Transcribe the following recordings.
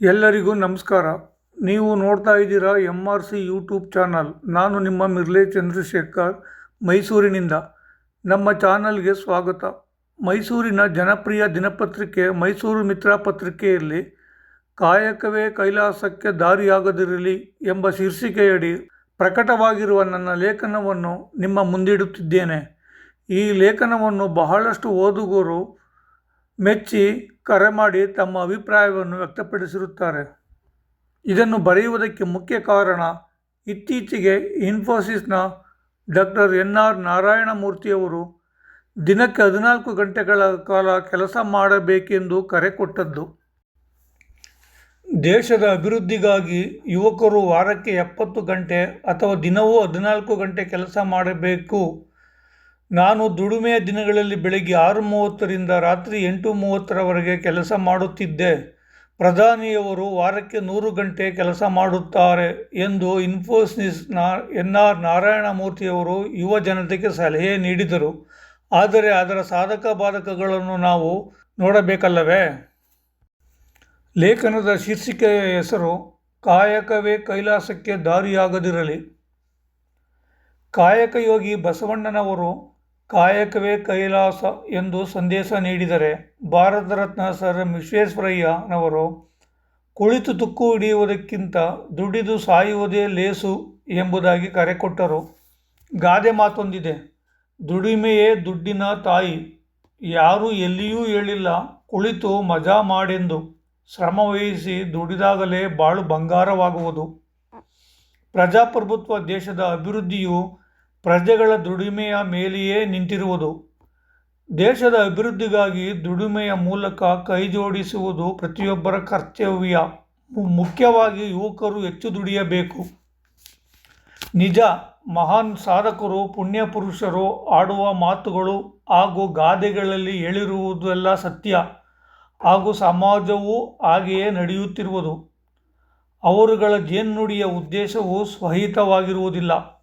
ಎಲ್ಲರಿಗೂ ನಮಸ್ಕಾರ. ನೀವು ನೋಡ್ತಾ ಇದ್ದೀರಾ M R C YouTube channel. ನಾನು ನಿಮ್ಮ ಮಿರ್ಲೆ ಚಂದ್ರಶೇಖರ್, ಮೈಸೂರಿನಿಂದ. ನಮ್ಮ ಚಾನಲ್ಗೆ ಸ್ವಾಗತ. ಮೈಸೂರಿನ ಜನಪ್ರಿಯ ದಿನಪತ್ರಿಕೆ, ಮೈಸೂರು ಮಿತ್ರ ಪತ್ರಿಕೆಯಲ್ಲಿ, ಕಾಯಕವೇ ಕೈಲಾಸಕ್ಕೆ ದಾರಿಯಾಗದಿರಲಿ ಎಂಬ ಶೀರ್ಷಿಕೆಯಡಿ ಪ್ರಕಟವಾಗಿರುವ ನನ್ನ ಲೇಖನವನ್ನು ನಿಮ್ಮ ಮುಂದಿಡುತ್ತಿದ್ದೇನೆ. ಈ ಲೇಖನವನ್ನು ಬಹಳಷ್ಟು ಓದುಗರು ಮೆಚ್ಚಿ ಕರೆ ಮಾಡಿ ತಮ್ಮ ಅಭಿಪ್ರಾಯವನ್ನು ವ್ಯಕ್ತಪಡಿಸಿರುತ್ತಾರೆ. ಇದನ್ನು ಬರೆಯುವುದಕ್ಕೆ ಮುಖ್ಯ ಕಾರಣ ಇತ್ತೀಚೆಗೆ ಇನ್ಫೋಸಿಸ್ನ ಡಾಕ್ಟರ್ ಎನ್ ಆರ್ ನಾರಾಯಣಮೂರ್ತಿಯವರು ದಿನಕ್ಕೆ ಹದಿನಾಲ್ಕು ಗಂಟೆಗಳ ಕಾಲ ಕೆಲಸ ಮಾಡಬೇಕೆಂದು ಕರೆ ಕೊಟ್ಟದ್ದು. ದೇಶದ ಅಭಿವೃದ್ಧಿಗಾಗಿ ಯುವಕರು ವಾರಕ್ಕೆ ಎಪ್ಪತ್ತು ಗಂಟೆ ಅಥವಾ ದಿನವೂ ಹದಿನಾಲ್ಕು ಗಂಟೆ ಕೆಲಸ ಮಾಡಬೇಕು ನಾನು ದುಡಿಮೆಯ ದಿನಗಳಲ್ಲಿ ಬೆಳಗ್ಗೆ ಆರು ಮೂವತ್ತರಿಂದ ರಾತ್ರಿ ಎಂಟು ಮೂವತ್ತರವರೆಗೆ ಕೆಲಸ ಮಾಡುತ್ತಿದ್ದೆ. ಪ್ರಧಾನಿಯವರು ವಾರಕ್ಕೆ ನೂರು ಗಂಟೆ ಕೆಲಸ ಮಾಡುತ್ತಾರೆ ಎಂದು ಇನ್ಫೋಸಿಸ್ನ ಎನ್ ಆರ್ ನಾರಾಯಣಮೂರ್ತಿಯವರು ಯುವ ಜನತೆಗೆ ಸಲಹೆ ನೀಡಿದರು. ಆದರೆ ಅದರ ಸಾಧಕ ಬಾಧಕಗಳನ್ನು ನಾವು ನೋಡಬೇಕಲ್ಲವೇ? ಲೇಖನದ ಶೀರ್ಷಿಕೆಯ ಹೆಸರು, ಕಾಯಕವೇ ಕೈಲಾಸಕ್ಕೆ ದಾರಿಯಾಗದಿರಲಿ. ಕಾಯಕಯೋಗಿ ಬಸವಣ್ಣನವರು ಕಾಯಕವೇ ಕೈಲಾಸ ಎಂದು ಸಂದೇಶ ನೀಡಿದರೆ ಭಾರತ ರತ್ನ ಸರ್ ವಿಶ್ವೇಶ್ವರಯ್ಯನವರು ಕುಳಿತು ತುಕ್ಕು ಹಿಡಿಯುವುದಕ್ಕಿಂತ ದುಡಿದು ಸಾಯುವುದೇ ಲೇಸು ಎಂಬುದಾಗಿ ಕರೆ ಕೊಟ್ಟರು. ಗಾದೆ ಮಾತೊಂದಿದೆ, ದುಡಿಮೆಯೇ ದುಡ್ಡಿನ ತಾಯಿ, ಯಾರೂ ಎಲ್ಲಿಯೂ ಹೇಳಿಲ್ಲ, ಕುಳಿತು ಮಜಾ ಮಾಡೆಂದು ಶ್ರಮವಹಿಸಿ ದುಡಿದಾಗಲೇ ಬಾಳು ಬಂಗಾರವಾಗುವುದು. ಪ್ರಜಾಪ್ರಭುತ್ವ ದೇಶದ ಅಭಿವೃದ್ಧಿಯು ಪ್ರಜೆಗಳ ದುಡಿಮೆಯ ಮೇಲೆಯೇ ನಿಂತಿರುವುದು. ದೇಶದ ಅಭಿವೃದ್ಧಿಗಾಗಿ ದುಡಿಮೆಯ ಮೂಲಕ ಕೈಜೋಡಿಸುವುದು ಪ್ರತಿಯೊಬ್ಬರ ಕರ್ತವ್ಯ. ಮುಖ್ಯವಾಗಿ ಯುವಕರು ಹೆಚ್ಚು ದುಡಿಯಬೇಕು. ನಿಜ, ಮಹಾನ್ ಸಾಧಕರು ಪುಣ್ಯಪುರುಷರು ಆಡುವ ಮಾತುಗಳು ಹಾಗೂ ಗಾದೆಗಳಲ್ಲಿ ಹೇಳಿರುವುದೆಲ್ಲ ಸತ್ಯ. ಹಾಗೂ ಸಮಾಜವೂ ಹಾಗೆಯೇ ನಡೆಯುತ್ತಿರುವುದು. ಅವರುಗಳ ಜೇನುಡಿಯ ಉದ್ದೇಶವು ಸ್ವಹಿತವಾಗಿರುವುದಿಲ್ಲ.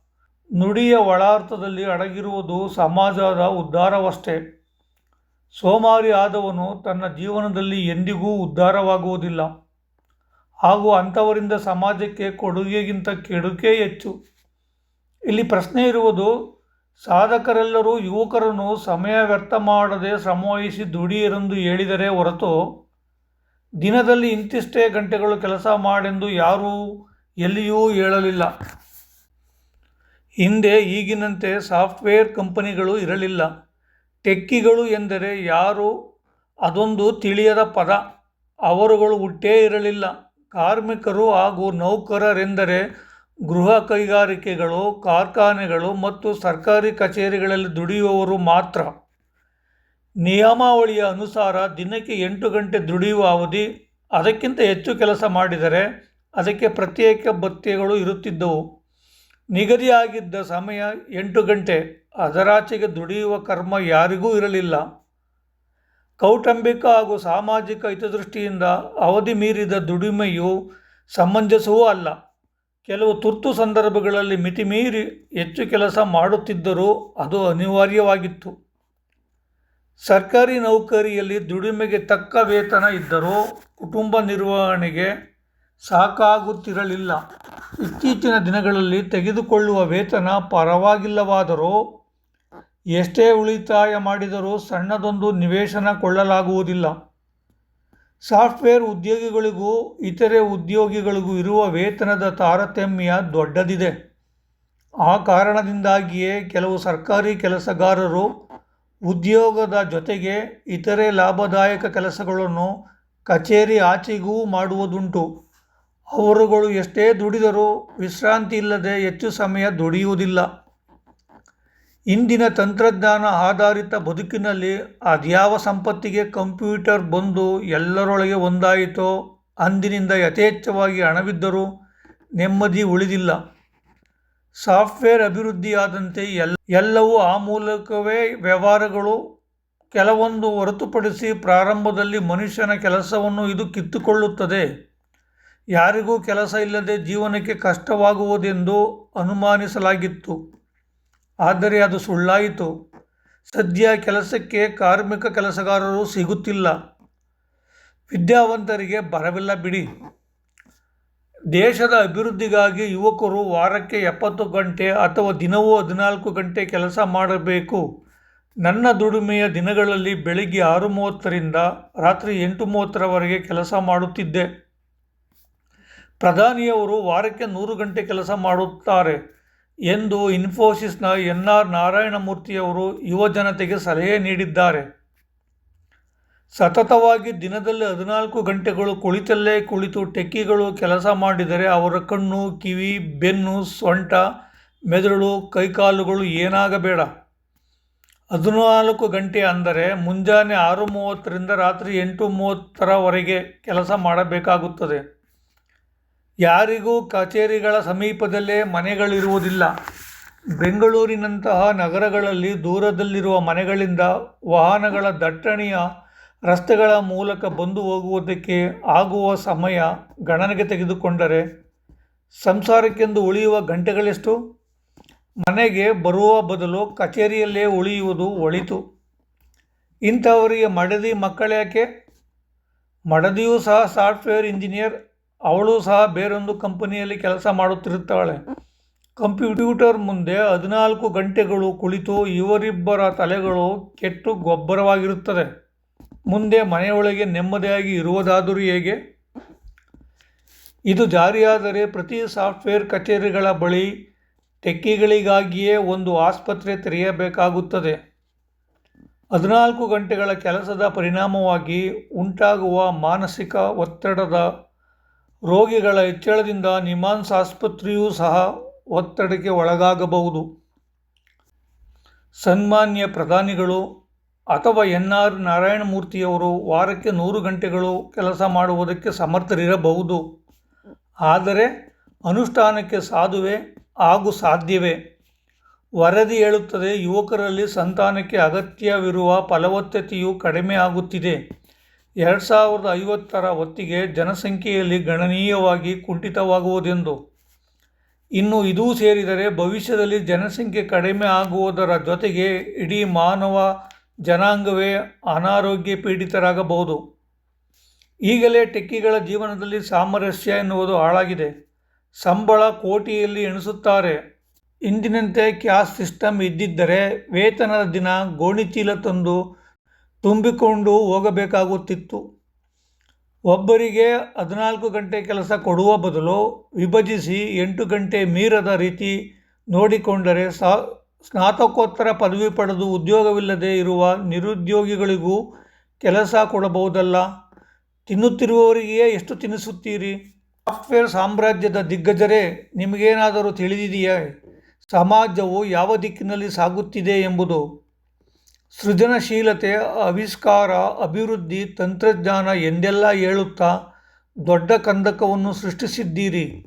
ನುಡಿಯ ಒಳಾರ್ಥದಲ್ಲಿ ಅಡಗಿರುವುದು ಸಮಾಜದ ಉದ್ಧಾರವಷ್ಟೇ. ಸೋಮಾರಿ ಆದವನು ತನ್ನ ಜೀವನದಲ್ಲಿ ಎಂದಿಗೂ ಉದ್ಧಾರವಾಗುವುದಿಲ್ಲ. ಹಾಗೂ ಅಂಥವರಿಂದ ಸಮಾಜಕ್ಕೆ ಕೊಡುಗೆಗಿಂತ ಕೆಡುಕೆ ಹೆಚ್ಚು. ಇಲ್ಲಿ ಪ್ರಶ್ನೆ ಇರುವುದು, ಸಾಧಕರೆಲ್ಲರೂ ಯುವಕರನ್ನು ಸಮಯ ವ್ಯರ್ಥ ಮಾಡದೆ ಶ್ರಮವಹಿಸಿ ದುಡಿಯರೆಂದು ಹೇಳಿದರೆ ಹೊರತು, ದಿನದಲ್ಲಿ ಇಂತಿಷ್ಟೇ ಗಂಟೆಗಳು ಕೆಲಸ ಮಾಡೆಂದು ಯಾರೂ ಎಲ್ಲಿಯೂ ಹೇಳಲಿಲ್ಲ. ಹಿಂದೆ ಈಗಿನಂತೆ ಸಾಫ್ಟ್ವೇರ್ ಕಂಪನಿಗಳು ಇರಲಿಲ್ಲ. ಟೆಕ್ಕಿಗಳು ಎಂದರೆ ಯಾರು ಅದೊಂದು ತಿಳಿಯದ ಪದ. ಅವರುಗಳು ಹುಟ್ಟೇ ಇರಲಿಲ್ಲ. ಕಾರ್ಮಿಕರು ಹಾಗೂ ನೌಕರರೆಂದರೆ ಗೃಹ ಕೈಗಾರಿಕೆಗಳು, ಕಾರ್ಖಾನೆಗಳು ಮತ್ತು ಸರ್ಕಾರಿ ಕಚೇರಿಗಳಲ್ಲಿ ದುಡಿಯುವವರು ಮಾತ್ರ. ನಿಯಮಾವಳಿಯ ಅನುಸಾರ ದಿನಕ್ಕೆ ಎಂಟು ಗಂಟೆ ದುಡಿಯುವ ಅವಧಿ, ಅದಕ್ಕಿಂತ ಹೆಚ್ಚು ಕೆಲಸ ಮಾಡಿದರೆ ಅದಕ್ಕೆ ಪ್ರತ್ಯೇಕ ಭತ್ಯೆಗಳು ಇರುತ್ತಿದ್ದವು. ನಿಗದಿಯಾಗಿದ್ದ ಸಮಯ ಎಂಟು ಗಂಟೆ. ಅದರಾಚೆಗೆ ದುಡಿಯುವ ಕರ್ಮ ಯಾರಿಗೂ ಇರಲಿಲ್ಲ. ಕೌಟುಂಬಿಕ ಹಾಗೂ ಸಾಮಾಜಿಕ ಹಿತದೃಷ್ಟಿಯಿಂದ ಅವಧಿ ಮೀರಿದ ದುಡಿಮೆಯು ಸಮಂಜಸವೂ ಅಲ್ಲ. ಕೆಲವು ತುರ್ತು ಸಂದರ್ಭಗಳಲ್ಲಿ ಮಿತಿಮೀರಿ ಹೆಚ್ಚು ಕೆಲಸ ಮಾಡುತ್ತಿದ್ದರೂ ಅದು ಅನಿವಾರ್ಯವಾಗಿತ್ತು. ಸರ್ಕಾರಿ ನೌಕರಿಯಲ್ಲಿ ದುಡಿಮೆಗೆ ತಕ್ಕ ವೇತನ ಇದ್ದರೂ ಕುಟುಂಬ ನಿರ್ವಹಣೆಗೆ ಸಾಕಾಗುತ್ತಿರಲಿಲ್ಲ. ಇತ್ತೀಚಿನ ದಿನಗಳಲ್ಲಿ ತೆಗೆದುಕೊಳ್ಳುವ ವೇತನ ಪರವಾಗಿಲ್ಲವಾದರೂ ಎಷ್ಟೇ ಉಳಿತಾಯ ಮಾಡಿದರೂ ಸಣ್ಣದೊಂದು ನಿವೇಶನ ಕೊಳ್ಳಲಾಗುವುದಿಲ್ಲ. ಸಾಫ್ಟ್ವೇರ್ ಉದ್ಯೋಗಿಗಳಿಗೂ ಇತರೆ ಉದ್ಯೋಗಿಗಳಿಗೂ ಇರುವ ವೇತನದ ತಾರತಮ್ಯ ದೊಡ್ಡದಿದೆ. ಆ ಕಾರಣದಿಂದಾಗಿಯೇ ಕೆಲವು ಸರ್ಕಾರಿ ಕೆಲಸಗಾರರು ಉದ್ಯೋಗದ ಜೊತೆಗೆ ಇತರೆ ಲಾಭದಾಯಕ ಕೆಲಸಗಳನ್ನು ಕಚೇರಿ ಆಚೆಗೂ ಮಾಡುವುದುಂಟು. ಅವರುಗಳು ಎಷ್ಟೇ ದುಡಿದರೂ ವಿಶ್ರಾಂತಿ ಇಲ್ಲದೆ ಹೆಚ್ಚು ಸಮಯ ದುಡಿಯುವುದಿಲ್ಲ. ಇಂದಿನ ತಂತ್ರಜ್ಞಾನ ಆಧಾರಿತ ಬದುಕಿನಲ್ಲಿ ಅದ್ಯಾವ ಸಂಪತ್ತಿಗೆ ಕಂಪ್ಯೂಟರ್ ಬಂದು ಎಲ್ಲರೊಳಗೆ ಒಂದಾಯಿತೋ ಅಂದಿನಿಂದ ಯಥೇಚ್ಛವಾಗಿ ಹಣವಿದ್ದರೂ ನೆಮ್ಮದಿ ಉಳಿದಿಲ್ಲ. ಸಾಫ್ಟ್ವೇರ್ ಅಭಿವೃದ್ಧಿಯಾದಂತೆ ಎಲ್ಲ, ಎಲ್ಲವೂ ಆ ಮೂಲಕವೇ ವ್ಯವಹಾರಗಳು ಕೆಲವೊಂದು ಹೊರತುಪಡಿಸಿ ಪ್ರಾರಂಭದಲ್ಲಿ ಮನುಷ್ಯನ ಕೆಲಸವನ್ನು ಇದು ಕಿತ್ತುಕೊಳ್ಳುತ್ತದೆ. ಯಾರಿಗೂ ಕೆಲಸ ಇಲ್ಲದೆ ಜೀವನಕ್ಕೆ ಕಷ್ಟವಾಗುವುದೆಂದು ಅನುಮಾನಿಸಲಾಗಿತ್ತು. ಆದರೆ ಅದು ಸುಳ್ಳಾಯಿತು. ಸದ್ಯ ಕೆಲಸಕ್ಕೆ ಕಾರ್ಮಿಕ ಕೆಲಸಗಾರರು ಸಿಗುತ್ತಿಲ್ಲ. ವಿದ್ಯಾವಂತರಿಗೆ ಬರವಿಲ್ಲ ಬಿಡಿ. ದೇಶದ ಅಭಿವೃದ್ಧಿಗಾಗಿ ಯುವಕರು ವಾರಕ್ಕೆ ಎಪ್ಪತ್ತು ಗಂಟೆ ಅಥವಾ ದಿನವೂ ಹದಿನಾಲ್ಕು ಗಂಟೆ ಕೆಲಸ ಮಾಡಬೇಕು. ನನ್ನ ದುಡಿಮೆಯ ದಿನಗಳಲ್ಲಿ ಬೆಳಿಗ್ಗೆ ಆರು ಮೂವತ್ತರಿಂದ ರಾತ್ರಿ ಎಂಟು ಮೂವತ್ತರವರೆಗೆ ಕೆಲಸ ಮಾಡುತ್ತಿದ್ದೆ. ಪ್ರಧಾನಿಯವರು ವಾರಕ್ಕೆ ನೂರು ಗಂಟೆ ಕೆಲಸ ಮಾಡುತ್ತಾರೆ ಎಂದು ಇನ್ಫೋಸಿಸ್ನ ಎನ್ ಆರ್ ನಾರಾಯಣಮೂರ್ತಿಯವರು ಯುವ ಜನತೆಗೆ ಸಲಹೆ ನೀಡಿದ್ದಾರೆ. ಸತತವಾಗಿ ದಿನದಲ್ಲಿ ಹದಿನಾಲ್ಕು ಗಂಟೆಗಳು ಕುಳಿತಲ್ಲೇ ಕುಳಿತು ಟೆಕ್ಕಿಗಳು ಕೆಲಸ ಮಾಡಿದರೆ ಅವರ ಕಣ್ಣು, ಕಿವಿ, ಬೆನ್ನು, ಸೊಂಟ, ಮೆದುಳು, ಕೈಕಾಲುಗಳು ಏನಾಗಬೇಡ. ಹದಿನಾಲ್ಕು ಗಂಟೆ ಅಂದರೆ ಮುಂಜಾನೆ ಆರು ಮೂವತ್ತರಿಂದ ರಾತ್ರಿ ಎಂಟು ಮೂವತ್ತರವರೆಗೆ ಕೆಲಸ ಮಾಡಬೇಕಾಗುತ್ತದೆ. ಯಾರಿಗೂ ಕಚೇರಿಗಳ ಸಮೀಪದಲ್ಲೇ ಮನೆಗಳಿರುವುದಿಲ್ಲ. ಬೆಂಗಳೂರಿನಂತಹ ನಗರಗಳಲ್ಲಿ ದೂರದಲ್ಲಿರುವ ಮನೆಗಳಿಂದ ವಾಹನಗಳ ದಟ್ಟಣೆಯ ರಸ್ತೆಗಳ ಮೂಲಕ ಬಂದು ಹೋಗುವುದಕ್ಕೆ ಆಗುವ ಸಮಯ ಗಣನೆಗೆ ತೆಗೆದುಕೊಂಡರೆ ಸಂಸಾರಕ್ಕೆಂದು ಉಳಿಯುವ ಗಂಟೆಗಳೆಷ್ಟು? ಮನೆಗೆ ಬರುವ ಬದಲು ಕಚೇರಿಯಲ್ಲೇ ಉಳಿಯುವುದು ಒಳಿತು. ಇಂಥವರಿಗೆ ಮಡದಿ ಮಕ್ಕಳ್ಯಾಕೆ ಮಡದಿಯೂ ಸಹ ಸಾಫ್ಟ್ವೇರ್ ಇಂಜಿನಿಯರ್ ಅವಳು ಸಹ ಬೇರೊಂದು ಕಂಪನಿಯಲ್ಲಿ ಕೆಲಸ ಮಾಡುತ್ತಿರುತ್ತಾಳೆ. ಕಂಪ್ಯೂಟರ್ ಮುಂದೆ ಹದಿನಾಲ್ಕು ಗಂಟೆಗಳು ಕುಳಿತು ಇವರಿಬ್ಬರ ತಲೆಗಳು ಕೆಟ್ಟು ಗೊಬ್ಬರವಾಗಿರುತ್ತದೆ. ಮುಂದೆ ಮನೆಯೊಳಗೆ ನೆಮ್ಮದಿಯಾಗಿ ಇರುವುದಾದರೂ ಹೇಗೆ? ಇದು ಜಾರಿಯಾದರೆ ಪ್ರತಿ ಸಾಫ್ಟ್ವೇರ್ ಕಚೇರಿಗಳ ಬಳಿ ಟೆಕ್ಕಿಗಳಿಗಾಗಿಯೇ ಒಂದು ಆಸ್ಪತ್ರೆ ತೆರೆಯಬೇಕಾಗುತ್ತದೆ. ಹದಿನಾಲ್ಕು ಗಂಟೆಗಳ ಕೆಲಸದ ಪರಿಣಾಮವಾಗಿ ಉಂಟಾಗುವ ಮಾನಸಿಕ ಒತ್ತಡದ ರೋಗಿಗಳ ಹೆಚ್ಚಳದಿಂದ ನಿಮಾನ್ಸ್ ಆಸ್ಪತ್ರೆಯೂ ಸಹ ಒತ್ತಡಕ್ಕೆ ಒಳಗಾಗಬಹುದು. ಸನ್ಮಾನ್ಯ ಪ್ರಧಾನಿಗಳು ಅಥವಾ ಎನ್ ಆರ್ ನಾರಾಯಣಮೂರ್ತಿಯವರು ವಾರಕ್ಕೆ ನೂರು ಗಂಟೆಗಳು ಕೆಲಸ ಮಾಡುವುದಕ್ಕೆ ಸಮರ್ಥರಿರಬಹುದು. ಆದರೆ ಅನುಷ್ಠಾನಕ್ಕೆ ಸಾಧುವೆ ಹಾಗೂ ಸಾಧ್ಯವೇ. ವರದಿ ಹೇಳುತ್ತದೆ, ಯುವಕರಲ್ಲಿ ಸಂತಾನಕ್ಕೆ ಅಗತ್ಯವಿರುವ ಫಲವತ್ತತೆಯು ಕಡಿಮೆ ಆಗುತ್ತಿದೆ. ಎರಡು ಸಾವಿರದ ಐವತ್ತರ ಹೊತ್ತಿಗೆ ಜನಸಂಖ್ಯೆಯಲ್ಲಿ ಗಣನೀಯವಾಗಿ ಕುಂಠಿತವಾಗುವುದೆಂದು. ಇನ್ನು ಇದೂ ಸೇರಿದರೆ ಭವಿಷ್ಯದಲ್ಲಿ ಜನಸಂಖ್ಯೆ ಕಡಿಮೆ ಆಗುವುದರ ಜೊತೆಗೆ ಇಡೀ ಮಾನವ ಜನಾಂಗವೇ ಅನಾರೋಗ್ಯ ಪೀಡಿತರಾಗಬಹುದು. ಈಗಲೇ ಟೆಕ್ಕಿಗಳ ಜೀವನದಲ್ಲಿ ಸಾಮರಸ್ಯ ಎನ್ನುವುದು ಹಾಳಾಗಿದೆ. ಸಂಬಳ ಕೋಟಿಯಲ್ಲಿ ಎಣಿಸುತ್ತಾರೆ. ಇಂದಿನಂತೆ ಕ್ಯಾಸ್ಟ್ ಸಿಸ್ಟಮ್ ಇದ್ದಿದ್ದರೆ ವೇತನದ ದಿನ ಗೋಣಿಚೀಲ ತಂದು ತುಂಬಿಕೊಂಡು ಹೋಗಬೇಕಾಗುತ್ತಿತ್ತು. ಒಬ್ಬರಿಗೆ ಹದಿನಾಲ್ಕು ಗಂಟೆ ಕೆಲಸ ಕೊಡುವ ಬದಲು ವಿಭಜಿಸಿ ಎಂಟು ಗಂಟೆ ಮೀರದ ರೀತಿ ನೋಡಿಕೊಂಡರೆ ಸಾ ಸ್ನಾತಕೋತ್ತರ ಪದವಿ ಪಡೆದು ಉದ್ಯೋಗವಿಲ್ಲದೆ ಇರುವ ನಿರುದ್ಯೋಗಿಗಳಿಗೂ ಕೆಲಸ ಕೊಡಬಹುದಲ್ಲ? ತಿನ್ನುತ್ತಿರುವವರಿಗೆ ಎಷ್ಟು ತಿನ್ನಿಸುತ್ತೀರಿ? ಸಾಫ್ಟ್ವೇರ್ ಸಾಮ್ರಾಜ್ಯದ ದಿಗ್ಗಜರೇ, ನಿಮಗೇನಾದರೂ ತಿಳಿದಿದೆಯೇ? ಸಮಾಜವು ಯಾವ ದಿಕ್ಕಿನಲ್ಲಿ ಸಾಗುತ್ತಿದೆ ಎಂಬುದು ಸೃಜನಶೀಲತೆ, ಆವಿಷ್ಕಾರ, ಅಭಿವೃದ್ಧಿ, ತಂತ್ರಜ್ಞಾನ ಎಂದೆಲ್ಲ ಹೇಳುತ್ತಾ ದೊಡ್ಡ ಕಂದಕವನ್ನು ಸೃಷ್ಟಿಸಿದ್ದೀರಿ.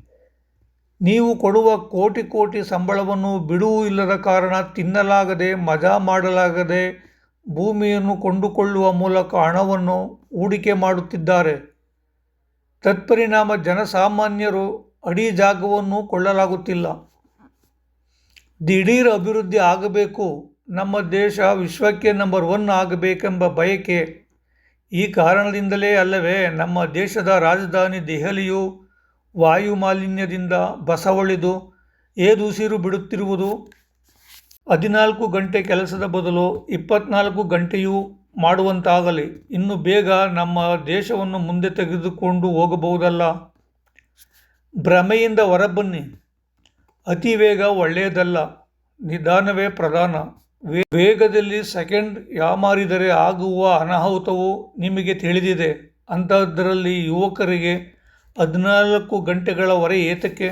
ನೀವು ಕೊಡುವ ಕೋಟಿ ಕೋಟಿ ಸಂಬಳವನ್ನು ಬಿಡುವು ಇಲ್ಲದ ಕಾರಣ ತಿನ್ನಲಾಗದೆ, ಮಜಾ ಮಾಡಲಾಗದೆ ಭೂಮಿಯನ್ನು ಕೊಂಡುಕೊಳ್ಳುವ ಮೂಲಕ ಹಣವನ್ನು ಹೂಡಿಕೆ ಮಾಡುತ್ತಿದ್ದಾರೆ. ತತ್ಪರಿಣಾಮ ಜನಸಾಮಾನ್ಯರು ಅಡಿ ಜಾಗವನ್ನು ಕೊಳ್ಳಲಾಗುತ್ತಿಲ್ಲ. ದಿಢೀರ್ ಅಭಿವೃದ್ಧಿ ಆಗಬೇಕು. ನಮ್ಮ ದೇಶ ವಿಶ್ವಕ್ಕೆ ನಂಬರ್ ಒನ್ ಆಗಬೇಕೆಂಬ ಬಯಕೆ ಈ ಕಾರಣದಿಂದಲೇ ಅಲ್ಲವೇ ನಮ್ಮ ದೇಶದ ರಾಜಧಾನಿ ದೆಹಲಿಯು ವಾಯು ಮಾಲಿನ್ಯದಿಂದ ಬಸವಳಿದು ಏದುಸಿರು ಬಿಡುತ್ತಿರುವುದು ಹದಿನಾಲ್ಕು ಗಂಟೆ ಕೆಲಸದ ಬದಲು ಇಪ್ಪತ್ನಾಲ್ಕು ಗಂಟೆಯೂ ಮಾಡುವಂತಾಗಲಿ. ಇನ್ನು ಬೇಗ ನಮ್ಮ ದೇಶವನ್ನು ಮುಂದೆ ತೆಗೆದುಕೊಂಡು ಹೋಗಬಹುದಲ್ಲ. ಭ್ರಮೆಯಿಂದ ಹೊರಬನ್ನಿ. ಅತಿ ವೇಗ ಒಳ್ಳೆಯದಲ್ಲ. ನಿಧಾನವೇ ಪ್ರಧಾನ. ವೇಗದಲ್ಲಿ ಸೆಕೆಂಡ್ ಯಾಮಾರಿದರೆ ಆಗುವ ಅನಾಹುತವು ನಿಮಗೆ ತಿಳಿದಿದೆ. ಅಂಥದ್ದರಲ್ಲಿ ಯುವಕರಿಗೆ ಹದಿನಾಲ್ಕು ಗಂಟೆಗಳವರೆ ಏತಕ್ಕೆ?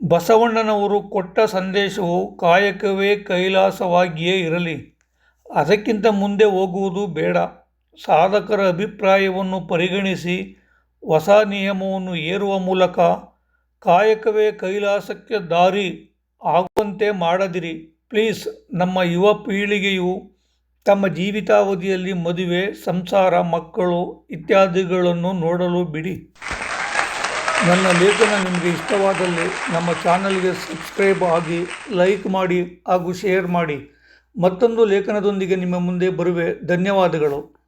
ಬಸವಣ್ಣನವರು ಕೊಟ್ಟ ಸಂದೇಶವು ಕಾಯಕವೇ ಕೈಲಾಸವಾಗಿಯೇ ಇರಲಿ. ಅದಕ್ಕಿಂತ ಮುಂದೆ ಹೋಗುವುದು ಬೇಡ. ಸಾಧಕರ ಅಭಿಪ್ರಾಯವನ್ನು ಪರಿಗಣಿಸಿ ಹೊಸ ನಿಯಮವನ್ನು ಏರುವ ಮೂಲಕ ಕಾಯಕವೇ ಕೈಲಾಸಕ್ಕೆ ದಾರಿ ಆಗುವಂತೆ ಮಾಡದಿರಿ. ಪ್ಲೀಸ್ ನಮ್ಮ ಯುವ ಪೀಳಿಗೆಯು ತಮ್ಮ ಜೀವಿತಾವಧಿಯಲ್ಲಿ ಮದುವೆ, ಸಂಸಾರ, ಮಕ್ಕಳು ಇತ್ಯಾದಿಗಳನ್ನು ನೋಡಲು ಬಿಡಿ. ನನ್ನ ಲೇಖನ ನಿಮಗೆ ಇಷ್ಟವಾದಲ್ಲಿ ನಮ್ಮ ಚಾನಲ್ಗೆ ಸಬ್ಸ್ಕ್ರೈಬ್ ಆಗಿ ಲೈಕ್ ಮಾಡಿ ಹಾಗೂ ಶೇರ್ ಮಾಡಿ. ಮತ್ತೊಂದು ಲೇಖನದೊಂದಿಗೆ ನಿಮ್ಮ ಮುಂದೆ ಬರುವೆ. ಧನ್ಯವಾದಗಳು.